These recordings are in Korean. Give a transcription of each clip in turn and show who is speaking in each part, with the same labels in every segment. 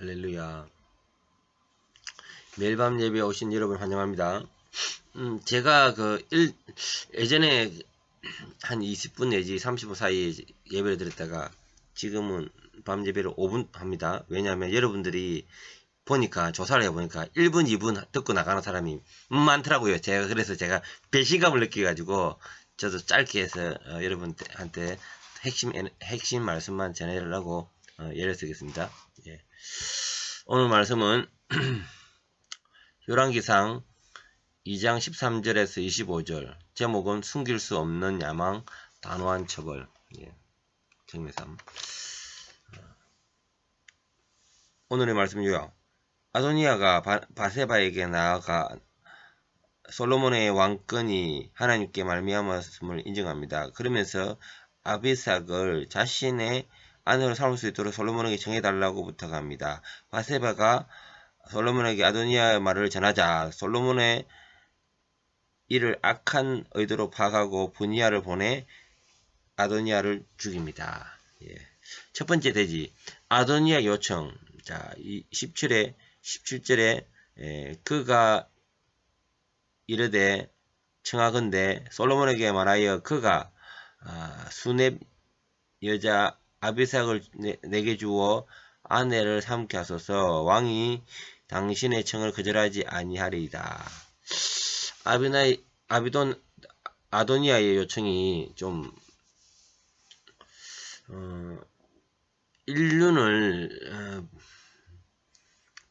Speaker 1: 할렐루야. 매일 밤 예배에 오신 여러분 환영합니다. 음, 제가 그, 일, 예전에 한 20분 내지 30분 사이에 예배를 드렸다가 지금은 밤 예배를 5분 합니다. 왜냐하면 여러분들이 보니까 조사를 해보니까 1분, 2분 듣고 나가는 사람이 많더라고요. 제가 그래서 제가 배신감을 느껴가지고 저도 짧게 해서 어, 여러분한테 핵심 에- 핵심 말씀만 전해드리려고 어, 예를 쓰겠습니다. 예. 오늘 말씀은 요란기상 2장 13절에서 25절 제목은 숨길 수 없는 야망 단호한 처벌 예. 정매삼 오늘의 말씀 요약 아도니아가 바, 바세바에게 나아가 솔로몬의 왕권이 하나님께 말미암았음을 인정합니다. 그러면서 아비삭을 자신의 아내로 삼을 수 있도록 솔로몬에게 정해달라고 부탁합니다. 바세바가 솔로몬에게 아도니아의 말을 전하자 솔로몬의 이를 악한 의도로 파악하고 분이아를 보내 아도니아를 죽입니다. 예. 첫 번째 대지 아도니아 요청 자, 이 17에 17절에 에, 그가 이르되 청하건대 솔로몬에게 말하여 그가 아, 수nep 여자 아비삭을 내, 내게 주어 아내를 삼게 하소서 왕이 당신의 청을 거절하지 아니하리이다. 아비나이 아비돈 아도니아의 요청이 좀 어, 인륜을 어,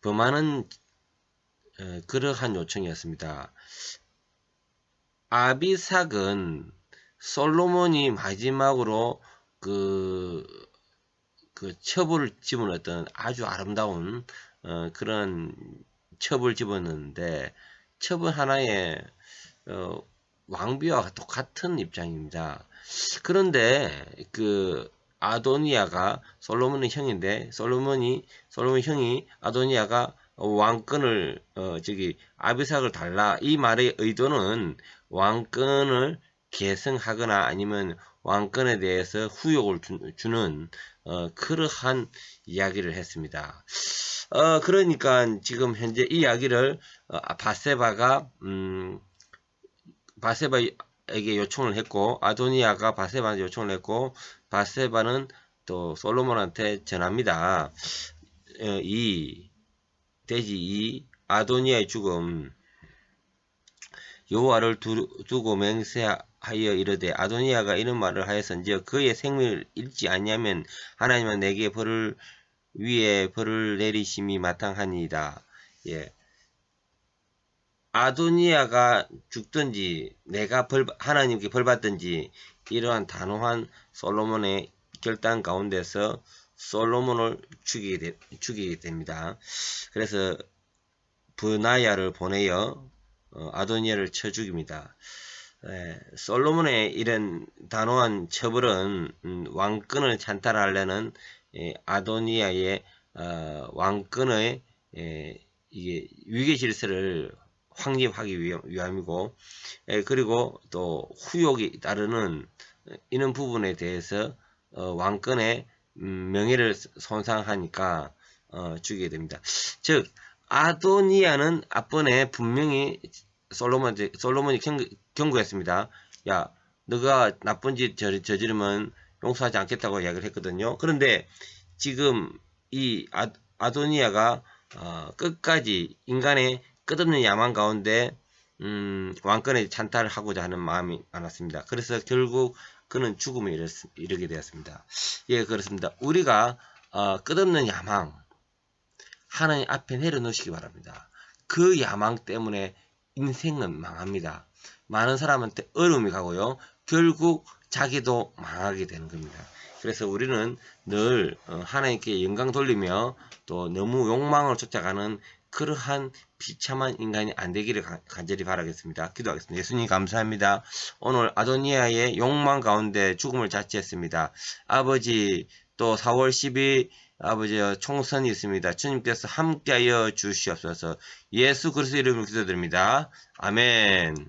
Speaker 1: 범하는 어, 그러한 요청이었습니다. 아비삭은 솔로몬이 마지막으로 그, 그 첩을 집어넣었던 아주 아름다운 어, 그런 첩을 집어넣는데 첩은 하나의 어, 왕비와 똑같은 입장입니다. 그런데 그 아도니아가 솔로몬의 형인데 솔로몬이 솔로몬 형이 아도니아가 왕권을 어 저기 아비삭을 달라 이 말의 의도는 왕권을 계승하거나 아니면 왕권에 대해서 후욕을 주, 주는 어 그러한 이야기를 했습니다. 어 그러니까 지금 현재 이 이야기를 어, 바세바가 음 바세바에게 요청을 했고 아도니아가 바세바한테 요청을 했고 바세바는 또 솔로몬한테 전합니다. 어, 이 돼지 이 아도니아의 죽음 여호와를 두, 두고 맹세하 여 이르되 아도니아가 이런 말을 하였은지 그의 생명을 잃지 아니하면 하나님은 내게 벌을 위에 벌을 내리심이 마땅하니이다. 예. 아도니아가 죽든지 내가 벌 하나님께 벌 받든지 이러한 단호한 솔로몬의 결단 가운데서 솔로몬을 죽이게, 되, 죽이게 됩니다. 그래서 브나야를 보내어 어, 아도니아를 쳐 죽입니다. 에, 솔로몬의 이런 단호한 처벌은 음, 왕권을 찬탈하려는 에, 아도니아의 어, 왕권의 에, 이게 위계 질서를 확립하기 위함, 위함이고 에, 그리고 또 후욕이 따르는 이런 부분에 대해서 어, 왕권의 음, 명예를 손상하니까 어, 죽이게 됩니다. 즉 아도니아는 앞번에 분명히 솔로몬 솔로몬이 경고, 경고했습니다. 야, 너가 나쁜 짓 저, 저지르면 용서하지 않겠다고 이야기를 했거든요. 그런데 지금 이 아, 아도니아가 어, 끝까지 인간의 끝없는 야망 가운데 음, 왕권에 찬탈하고자 하는 마음이 많았습니다. 그래서 결국 그는 죽음에 이르, 이르게 되었습니다. 예, 그렇습니다. 우리가 어, 끝없는 야망 하나님 앞에 내려놓으시기 바랍니다. 그 야망 때문에 인생은 망합니다. 많은 사람한테 어려움이 가고요. 결국 자기도 망하게 되는 겁니다. 그래서 우리는 늘 어, 하나님께 영광 돌리며 또 너무 욕망을 쫓아가는 그러한 비참한 인간이 안 되기를 간절히 바라겠습니다. 기도하겠습니다. 예수님 감사합니다. 오늘 아도니아의 욕망 가운데 죽음을 자취했습니다. 아버지 또 4월 10일 아버지 총선이 있습니다. 주님께서 함께하여 주시옵소서. 예수 그리스도 이름으로 기도드립니다. 아멘.